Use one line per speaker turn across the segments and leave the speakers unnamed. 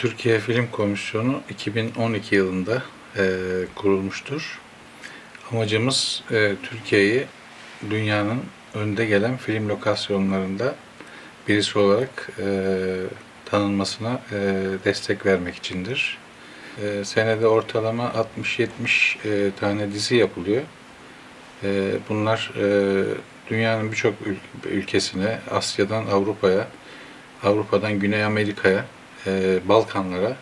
Türkiye Film Komisyonu 2012 yılında e, kurulmuştur. Amacımız e, Türkiye'yi dünyanın önde gelen film lokasyonlarında birisi olarak e, tanınmasına e, destek vermek içindir. E, senede ortalama 60-70 e, tane dizi yapılıyor. E, bunlar e, dünyanın birçok ül- ülkesine, Asya'dan Avrupa'ya, Avrupa'dan Güney Amerika'ya, e, Balkanlara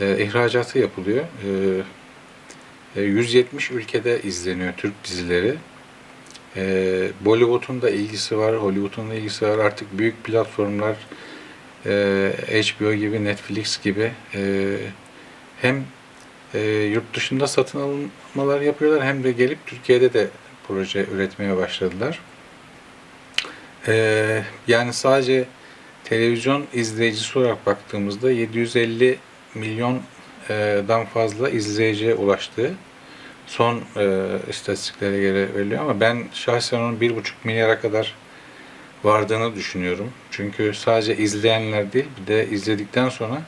e, ihracatı yapılıyor. E, e, 170 ülkede izleniyor Türk dizileri. E, Bollywood'un da ilgisi var, Hollywood'un da ilgisi var. Artık büyük platformlar e, HBO gibi, Netflix gibi e, hem e, yurt dışında satın almalar yapıyorlar hem de gelip Türkiye'de de proje üretmeye başladılar. E, yani sadece televizyon izleyicisi olarak baktığımızda 750 milyondan fazla izleyiciye ulaştığı son e, istatistiklere göre veriliyor ama ben şahsen onun 1,5 milyara kadar vardığını düşünüyorum. Çünkü sadece izleyenler değil bir de izledikten sonra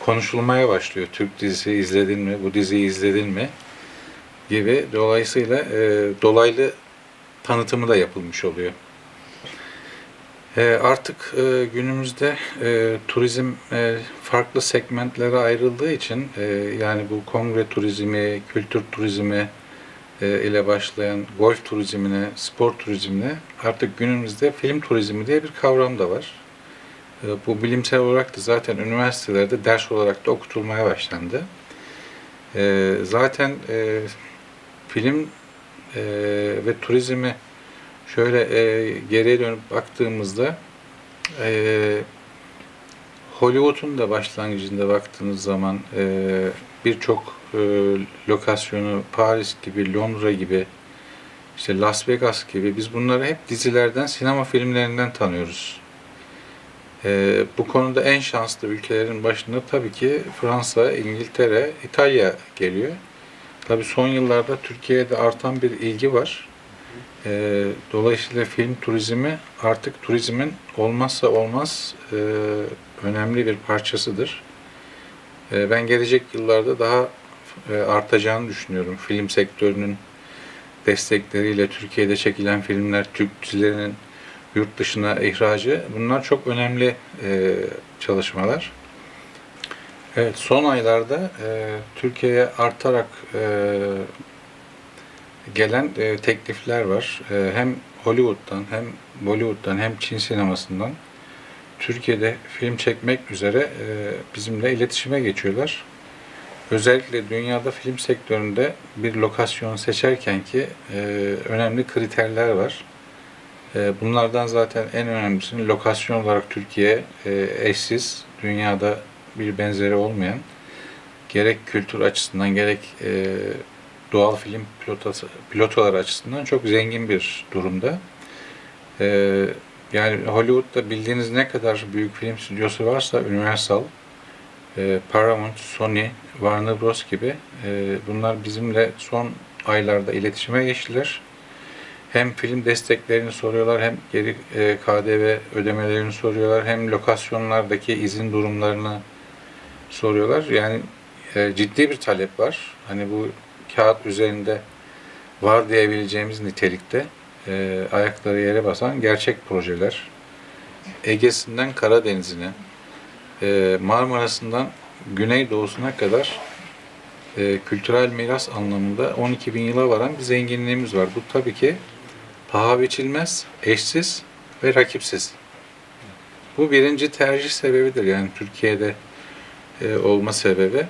konuşulmaya başlıyor. Türk dizisi izledin mi, bu diziyi izledin mi gibi. Dolayısıyla e, dolaylı tanıtımı da yapılmış oluyor. E, artık e, günümüzde e, turizm e, farklı segmentlere ayrıldığı için yani bu kongre turizmi, kültür turizmi ile başlayan golf turizmine, spor turizmine artık günümüzde film turizmi diye bir kavram da var. Bu bilimsel olarak da zaten üniversitelerde ders olarak da okutulmaya başlandı. Zaten film ve turizmi şöyle e, geriye dönüp baktığımızda e, Hollywood'un da başlangıcında baktığınız zaman e, birçok e, lokasyonu Paris gibi, Londra gibi, işte Las Vegas gibi biz bunları hep dizilerden, sinema filmlerinden tanıyoruz. E, bu konuda en şanslı ülkelerin başında tabii ki Fransa, İngiltere, İtalya geliyor. Tabii son yıllarda Türkiye'de artan bir ilgi var. E, dolayısıyla film turizmi artık turizmin olmazsa olmaz e, önemli bir parçasıdır. E, ben gelecek yıllarda daha e, artacağını düşünüyorum. Film sektörünün destekleriyle Türkiye'de çekilen filmler, Türk dizilerinin yurt dışına ihracı bunlar çok önemli e, çalışmalar. Evet, son aylarda e, Türkiye'ye artarak e, gelen e, teklifler var. E, hem Hollywood'dan hem Bollywood'dan hem Çin sinemasından Türkiye'de film çekmek üzere e, bizimle iletişime geçiyorlar. Özellikle dünyada film sektöründe bir lokasyon seçerken ki e, önemli kriterler var. E, bunlardan zaten en önemlisinin lokasyon olarak Türkiye e, eşsiz, dünyada bir benzeri olmayan gerek kültür açısından gerek e, doğal film pilotası, pilotalar açısından çok zengin bir durumda. Ee, yani Hollywood'da bildiğiniz ne kadar büyük film stüdyosu varsa Universal, e, Paramount, Sony, Warner Bros. gibi e, bunlar bizimle son aylarda iletişime geçtiler. Hem film desteklerini soruyorlar hem geri e, KDV ödemelerini soruyorlar hem lokasyonlardaki izin durumlarını soruyorlar. Yani e, ciddi bir talep var. Hani bu kağıt üzerinde var diyebileceğimiz nitelikte e, ayakları yere basan gerçek projeler. Ege'sinden Karadeniz'ine, e, Marmara'sından Güneydoğu'suna kadar e, kültürel miras anlamında 12 bin yıla varan bir zenginliğimiz var. Bu tabii ki paha biçilmez, eşsiz ve rakipsiz. Bu birinci tercih sebebidir yani Türkiye'de e, olma sebebi.